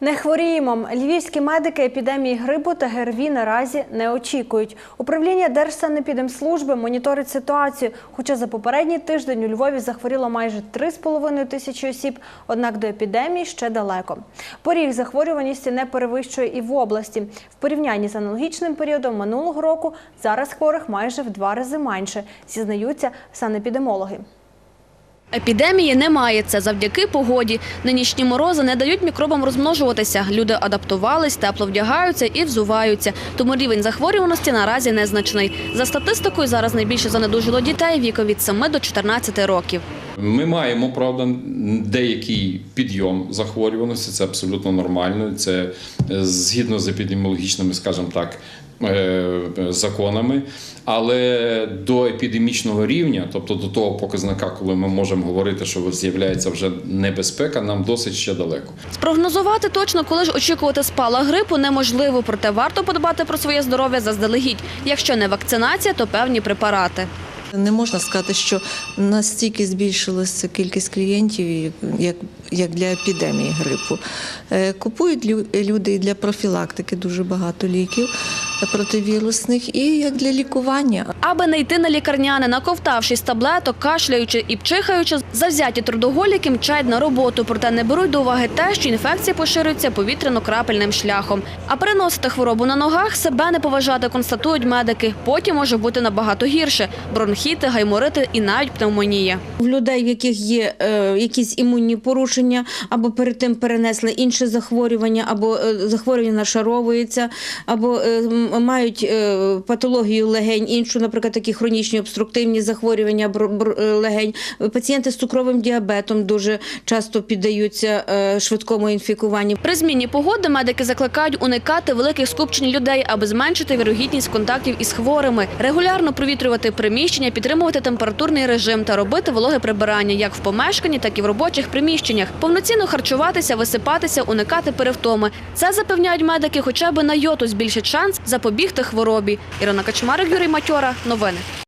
Не хворіємо. Львівські медики епідемії грипу та ГРВІ наразі не очікують. Управління Держсанепідемслужби моніторить ситуацію. Хоча за попередній тиждень у Львові захворіло майже 3,5 тисячі осіб, однак до епідемії ще далеко. Поріг захворюваності не перевищує і в області. В порівнянні з аналогічним періодом минулого року зараз хворих майже в два рази менше, зізнаються санепідемологи. Епідемії немає. Це завдяки погоді. Нинішні морози не дають мікробам розмножуватися. Люди адаптувались, тепло вдягаються і взуваються. Тому рівень захворюваності наразі незначний. За статистикою, зараз найбільше занедужило дітей віком від 7 до 14 років. Ми маємо правда деякий підйом захворюваності. Це абсолютно нормально. Це е, згідно з епідеміологічними, скажімо так. Е, Законами, але до епідемічного рівня, тобто до того показника, коли ми можемо говорити, що з'являється вже небезпека, нам досить ще далеко. Спрогнозувати точно, коли ж очікувати спала грипу, неможливо. Проте варто подбати про своє здоров'я заздалегідь. Якщо не вакцинація, то певні препарати. Не можна сказати, що настільки збільшилася кількість клієнтів, як, як для епідемії грипу. Е, Купують лю- люди і для профілактики дуже багато ліків противірусних, і як для лікування. Аби не йти на лікарняне, наковтавшись таблеток, кашляючи і пчихаючи, завзяті трудоголіки мчать на роботу, проте не беруть до уваги те, що інфекція поширюється повітряно-крапельним шляхом. А переносити хворобу на ногах себе не поважати, констатують медики. Потім може бути набагато гірше – бронхіти, гайморити і навіть пневмонія. В людей, в яких є е, якісь імунні порушення, або перед тим перенесли інше захворювання, або е, захворювання нашаровується, або е, мають е, патологію легень, іншу, наприклад, такі хронічні обструктивні захворювання легень. Пацієнти з цукровим діабетом дуже часто піддаються е, швидкому інфікуванню. При зміні погоди медики закликають уникати великих скупчень людей, аби зменшити вірогідність контактів із хворими, регулярно провітрювати приміщення, підтримувати температурний режим та робити вологе прибирання як в помешканні, так і в робочих приміщеннях. Повноцінно харчуватися, висипатися, уникати перевтоми. Це запевняють медики, хоча б на йоту збільшить шанс запобігти хворобі. Ірина Качмарик, Юрій Матьора. Новини.